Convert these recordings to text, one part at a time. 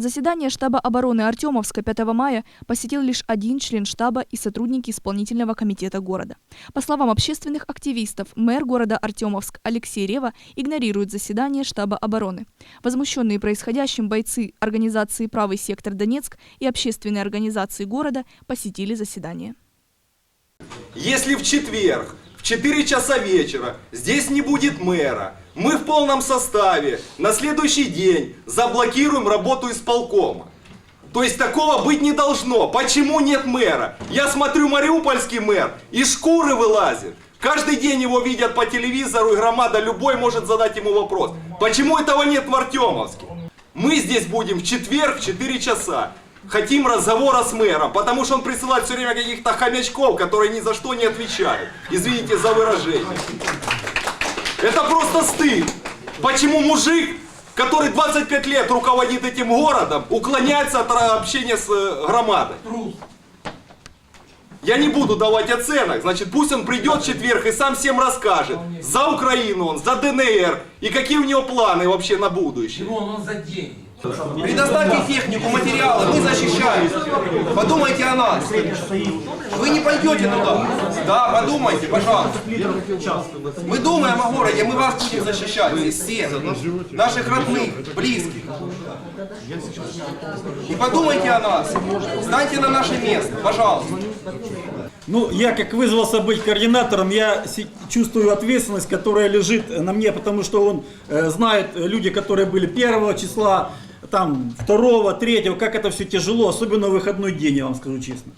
Заседание штаба обороны Артемовска 5 мая посетил лишь один член штаба и сотрудники исполнительного комитета города. По словам общественных активистов, мэр города Артемовск Алексей Рева игнорирует заседание штаба обороны. Возмущенные происходящим бойцы организации «Правый сектор Донецк» и общественной организации города посетили заседание. Если в четверг в 4 часа вечера здесь не будет мэра, мы в полном составе на следующий день заблокируем работу исполкома. То есть такого быть не должно. Почему нет мэра? Я смотрю, мариупольский мэр из шкуры вылазит. Каждый день его видят по телевизору, и громада любой может задать ему вопрос. Почему этого нет в Артемовске? Мы здесь будем в четверг в 4 часа. Хотим разговора с мэром, потому что он присылает все время каких-то хомячков, которые ни за что не отвечают. Извините за выражение. Это просто стыд. Почему мужик, который 25 лет руководит этим городом, уклоняется от общения с э, громадой? Я не буду давать оценок, значит пусть он придет в четверг и сам всем расскажет, за Украину он, за ДНР и какие у него планы вообще на будущее. Он, он за деньги. Предоставьте технику, материалы, мы защищаем. Подумайте о нас. Вы не пойдете туда. Да, подумайте, пожалуйста. Мы думаем о городе, мы вас будем защищать. Здесь все. Наших родных, близких. И подумайте о нас. Станьте на наше место, пожалуйста. Ну, я как вызвался быть координатором, я чувствую ответственность, которая лежит на мне, потому что он э, знает э, люди, которые были первого числа, там, второго, третьего, как это все тяжело, особенно в выходной день, я вам скажу честно.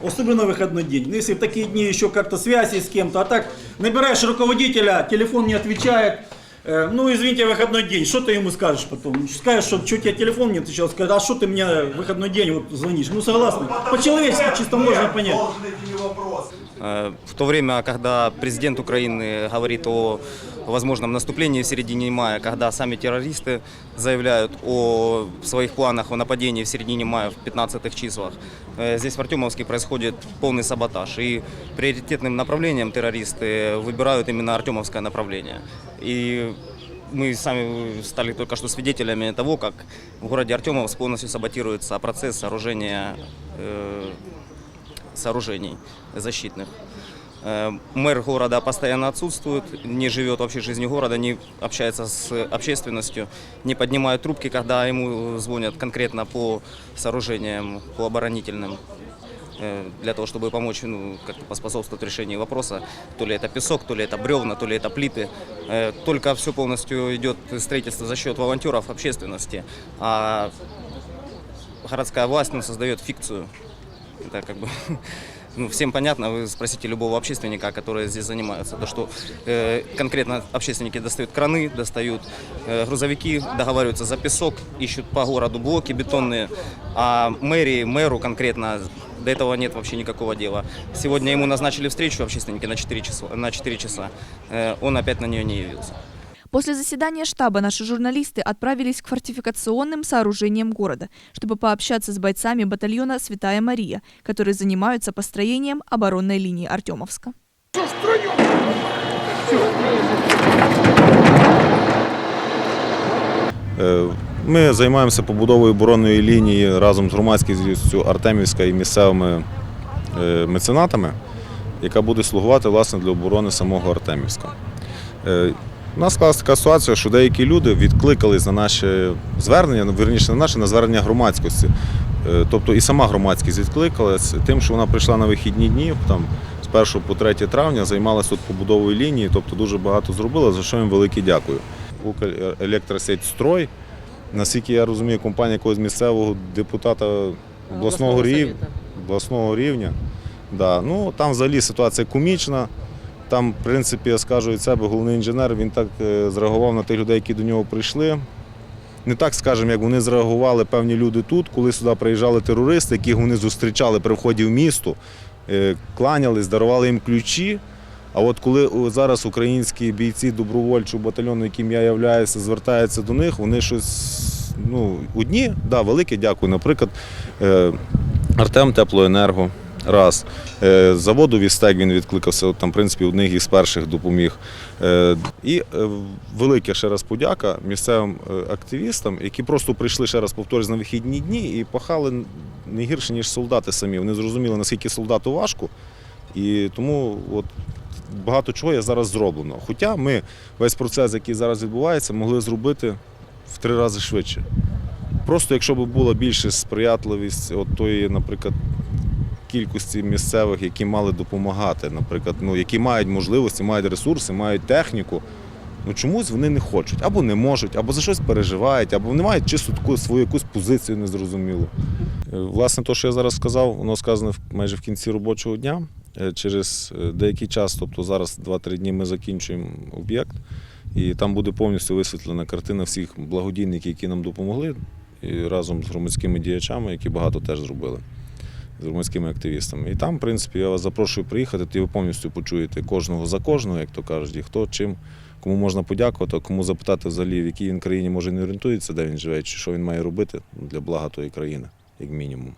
Особенно в выходной день. Ну, если в такие дни еще как-то связи с кем-то, а так набираешь руководителя, телефон не отвечает, ну, извините, выходной день, что ты ему скажешь потом? Скажешь, что, что у тебя телефон не отвечал, скажешь, а что ты мне в выходной день вот звонишь? Ну, согласны. По-человечески чисто можно понять. Э, В то время, когда президент Украины говорит о возможном наступлении в середине мая, когда сами террористы заявляют о своих планах о нападении в середине мая в 15 числах, э, здесь в Артемовске происходит полный саботаж. И приоритетным направлением террористы выбирают именно Артемовское направление. И мы сами стали только что свидетелями того, как в городе Артемовск полностью саботируется процесс сооружения э, сооружений защитных. Э, Мэр города постоянно отсутствует, не живет вообще жизнью города, не общается с общественностью, не поднимает трубки, когда ему звонят конкретно по сооружениям, по оборонительным, для того, чтобы помочь, ну, как-то поспособствовать решению вопроса, то ли это песок, то ли это бревна, то ли это плиты. Э, Только все полностью идет строительство за счет волонтеров, общественности, а городская власть ну, создает фикцию. Это как бы ну, всем понятно, вы спросите любого общественника, который здесь занимается, то что э, конкретно общественники достают краны, достают э, грузовики, договариваются за песок, ищут по городу блоки бетонные, а мэрии, мэру конкретно до этого нет вообще никакого дела. Сегодня ему назначили встречу общественники на 4 часа, на 4 часа. Э, он опять на нее не явился. После заседания штаба наши журналисты отправились к фортификационным сооружениям города, чтобы пообщаться с бойцами батальона «Святая Мария», которые занимаются построением оборонной линии Артемовска. Ми займаємося побудовою оборонної лінії разом з громадськістю Артемівська і місцевими е, меценатами, яка буде слугувати власне для оборони самого Артемівська. Е, У нас склалася така ситуація, що деякі люди відкликались на наші звернення, ну, вірніше не наше, на звернення громадськості. Е, Тобто і сама громадськість відкликалась тим, що вона прийшла на вихідні дні, там з 1 по 3 травня займалася тут побудовою лінії, тобто дуже багато зробила, за що їм велике дякую. Укрелектросеть строй. Наскільки я розумію, компанія якогось місцевого депутата обласного рівня. Обласного рівня. Да. Ну, там взагалі ситуація комічна. Там, в принципі, я скажу від себе, головний інженер, він так е, зреагував на тих людей, які до нього прийшли. Не так, скажемо, як вони зреагували певні люди тут, коли сюди приїжджали терористи, яких вони зустрічали при вході в місто, е, кланялись, дарували їм ключі. А от коли зараз українські бійці добровольчого батальйону, яким я являюся, звертаються до них, вони щось ну, одні, да, велике дякую. Наприклад, е, Артем Теплоенерго, Раз. Е, Заводу Вістек він відкликався, там, в принципі, одних із перших допоміг. Е, І е, велика ще раз подяка місцевим активістам, які просто прийшли ще раз повторюсь на вихідні дні і пахали не гірше, ніж солдати самі. Вони зрозуміли, наскільки солдату важко. І тому от багато чого є зараз зроблено. Хоча ми весь процес, який зараз відбувається, могли зробити в три рази швидше. Просто якщо б була більше сприятливість от тої, наприклад, кількості місцевих, які мали допомагати, наприклад, ну, які мають можливості, мають ресурси, мають техніку. Ну чомусь вони не хочуть, або не можуть, або за щось переживають, або вони мають чисто таку свою якусь позицію незрозумілу. Е, Власне, те, що я зараз сказав, воно сказано майже в кінці робочого дня. Е, Через е, деякий час, тобто зараз 2-3 дні ми закінчуємо об'єкт, і там буде повністю висвітлена картина всіх благодійників, які нам допомогли, і разом з громадськими діячами, які багато теж зробили. З громадськими активістами. І там, в принципі, я вас запрошую приїхати, тоді ви повністю почуєте кожного за кожного, як то кажуть, і хто чим, кому можна подякувати, кому запитати взагалі, в якій він країні може не орієнтується, де він живе, чи що він має робити для блага тої країни, як мінімум.